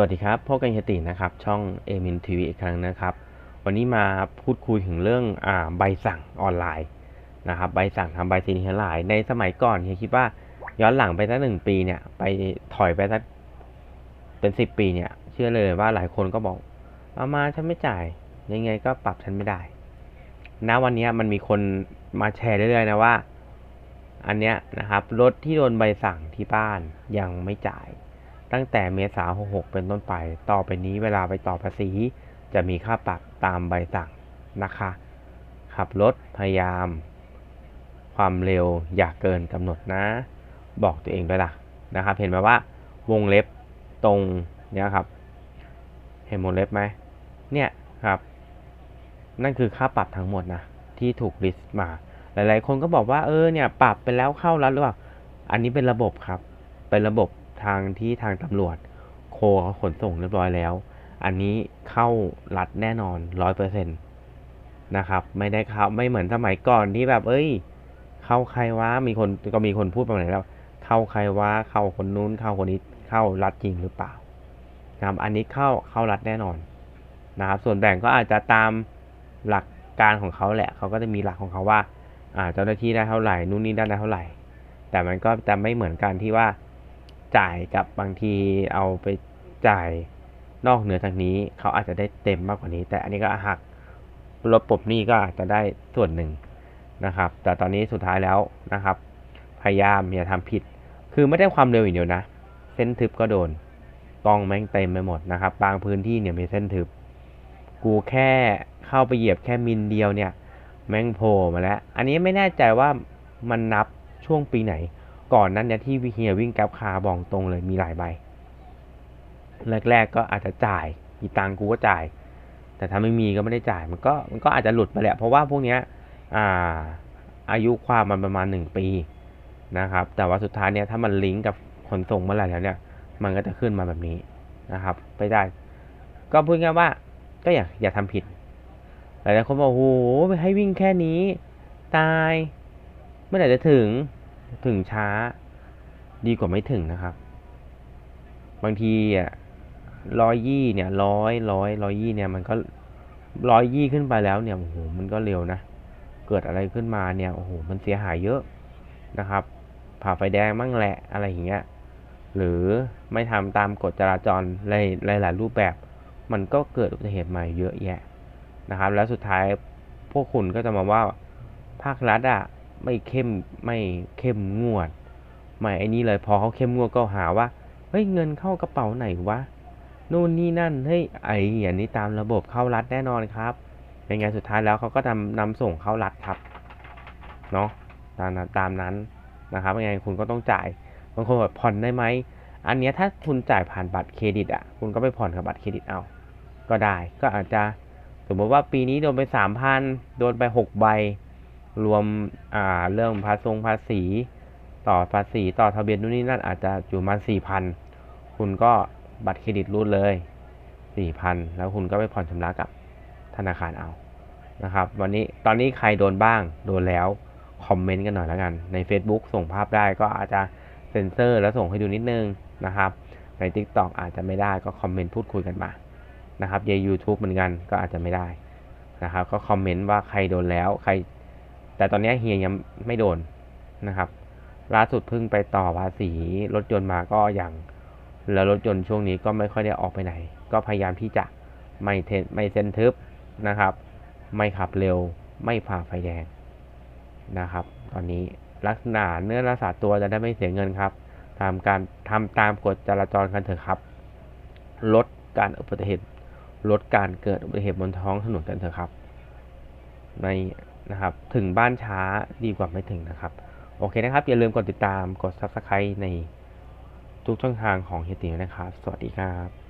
วัสดีครับพบกันเฮยตินะครับ ช่องเอมินทีวีอีกครั้งนะครับ วันนี้มาพูดคุยถึงเรื่องอใบสั่งออนไลน์นะครับใบสั่งทำใบสินค้าหลายในสมัยก่อนเฮียคิดว่าย้อนหลังไปสักหนึ่งปีเนี่ย ไปถอยไปสักเป็นสิบปีเนี่ย เชื่อเลยว่าหลายคนก็บอกเอามาฉันไม่จ่ายยังไงก็ปรับฉันไม่ได้ณวันนี้มันมีคนมาแชร์เรื่อยๆนะว่า อันเนี้ยนะครับรถที่โดนใบสั่งที่บ้านยังไม่จ่าย ตั้งแต่เมษา66 เป็นต้นไป ต่อไปนี้เวลาไปต่อภาษี จะมีค่าปรับตามใบสั่งนะคะ ขับรถพยายาม ความเร็วอย่าเกินกำหนดนะ บอกตัวเองด้วยล่ะนะครับ เห็นไหมว่าวงเล็บตรงเนี้ยครับ เห็นวงเล็บไหมเนี่ยครับ นั่นคือค่าปรับทั้งหมดนะที่ถูกลิสต์มา หลาย ๆ คนก็บอกว่าเออเนี่ยปรับไปแล้วเข้ารัฐหรือเปล่า อันนี้เป็นระบบครับ เป็นระบบ ทางที่ทางตำรวจ โคเขาขนส่งเรียบร้อยแล้ว อันนี้เข้ารัฐแน่นอนร้อยเปอร์เซ็นต์นะครับ ไม่ได้เข้าไม่เหมือนสมัยก่อนที่แบบ เอ้ย เข้าใครวะมีคนก็มีคนพูดประมาณนี้แล้ว เข้าใครวะเข้าคนนู้นเข้าคนนี้เข้ารัฐจริงหรือเปล่านะครับอันนี้เข้าเข้ารัฐแน่นอนนะครับ ส่วนแบ่งก็อาจจะตามหลักการของเขาแหละเขาก็จะมีหลักของเขาว่าอ่าเจ้าหน้าที่ได้เท่าไหร่นู่นนี่ได้เท่าไหร่ แต่มันก็จะไม่เหมือนกันที่ว่า จ่ายกับบางทีเอาไปจ่ายนอกเหนือจากนี้เขาอาจจะได้เต็มมากกว่านี้ แต่อันนี้ก็หักลดปลดหนี้ก็อาจจะได้ส่วนหนึ่งนะครับ แต่ตอนนี้สุดท้ายแล้วนะครับ พยายามอย่าทำผิด คือไม่ได้ความเร็วอย่างเดียวนะ เส้นทึบก็โดนกองแม่งเต็มไปหมดนะครับ บางพื้นที่เนี่ยมีเส้นทึบ กูแค่เข้าไปเหยียบแค่มิลเดียวเนี่ย แม่งโผล่มาแล้ว อันนี้ไม่แน่ใจว่ามันนับช่วงปีไหน ก่อนนั้นเนี่ยที่เฮียวิ่งแกับคาบอกตรงเลยมีหลายใบ แรกๆก็อาจจะจ่ายมีตังกูก็จ่าย แต่ถ้าไม่มีก็ไม่ได้จ่ายมันก็มันก็อาจจะหลุดไปแหละเพราะว่าพวกเนี้ยอ่าอายุความมันประมาณหนึ่งปีนะครับ แต่ว่าสุดท้ายเนี่ยถ้ามันลิงก์กับขนส่งเมื่อไหร่แล้วเนี่ย มันก็จะขึ้นมาแบบนี้นะครับ ไปได้ ก็พูดง่ายว่า ก็อย่าอย่าทำผิดหลายๆคนบอกโอ้โหไปให้วิ่งแค่นี้ ตาย เมื่อไหร่จะถึง ถึงช้าดีกว่าไม่ถึงนะครับ บางทีอะร้อยยี่เนี่ยร้อยร้อยร้อยยี่เนี่ยมันก็ร้อยยี่ขึ้นไปแล้วเนี่ยโอ้โหมันก็เร็วนะ เกิดอะไรขึ้นมาเนี่ยโอ้โหมันเสียหายเยอะนะครับ ผ่าไฟแดงมั่งแหละอะไรอย่างเงี้ยหรือไม่ทำตามกฎจราจรหลายหลายรูปแบบ มันก็เกิดอุบัติเหตุใหม่เยอะแยะนะครับ แล้วสุดท้ายพวกคุณก็จะมาว่าภาครัฐอะ ไม่เข้มไม่เข้มงวดไม่ไอ้นี่เลยพอเขาเข้มงวดก็หาว่าเฮ้ยเงินเข้ากระเป๋าไหนวะนู่นนี่นั่นเฮ้ยไอ้อย่างนี้ตามระบบเข้ารัฐแน่นอนครับเป็นไงสุดท้ายแล้วเขาก็นำนำส่งเข้ารัฐครับเนาะตามตามนั้นนะครับยังไงคุณก็ต้องจ่ายบางคนแบบผ่อนได้ไหมอันนี้ถ้าคุณจ่ายผ่านบัตรเครดิตอะคุณก็ไปผ่อนกับบัตรเครดิตเอาก็ได้ก็อาจจะสมมติว่าปีนี้โดนไปสามพันโดนไปหกใบ รวมอ่าเรื่องภาษีภาษี ต่อภาษีต่อทะเบียนนู่นนี่นั่นอาจจะอยู่มาสี่พันคุณก็บัตรเครดิตรูดเลยสี่พันแล้วคุณก็ไปผ่อนชำระกับธนาคารเอานะครับ วันนี้ตอนนี้ใครโดนบ้างโดนแล้วคอมเมนต์กันหน่อยแล้วกัน ใน Facebook ส่งภาพได้ก็อาจจะเซ็นเซอร์แล้วส่งให้ดูนิดนึงนะครับใน TikTok อาจจะไม่ได้ก็คอมเมนต์พูดคุยกันมานะครับใน YouTube เหมือนกันก็อาจจะไม่ได้นะครับ ก็คอมเมนต์ว่าใครโดนแล้วใคร แต่ตอนนี้เฮียยังไม่โดนนะครับล่าสุดเพิ่งไปต่อภาษีรถยนต์มาก็ยังแล้วรถยนต์ช่วงนี้ก็ไม่ค่อยได้ออกไปไหน ก็พยายามที่จะไม่เทไม่เซ็นทึบนะครับ ไม่ขับเร็วไม่ผ่าไฟแดงนะครับ ตอนนี้ลักษณะเนื้อรักษาตัวจะได้ไม่เสียเงินครับทำการทำตามกฎจราจรกันเถอะครับ ลดการอุบัติเหตุลดการเกิดอุบัติเหตุบนท้องถนนกันเถอะครับ ใน นะครับ ถึงบ้านช้าดีกว่าไม่ถึงนะครับ โอเคนะครับ อย่าลืมกดติดตามกด subscribe ในทุกช่องทางของเฮียตีนะครับ สวัสดีครับ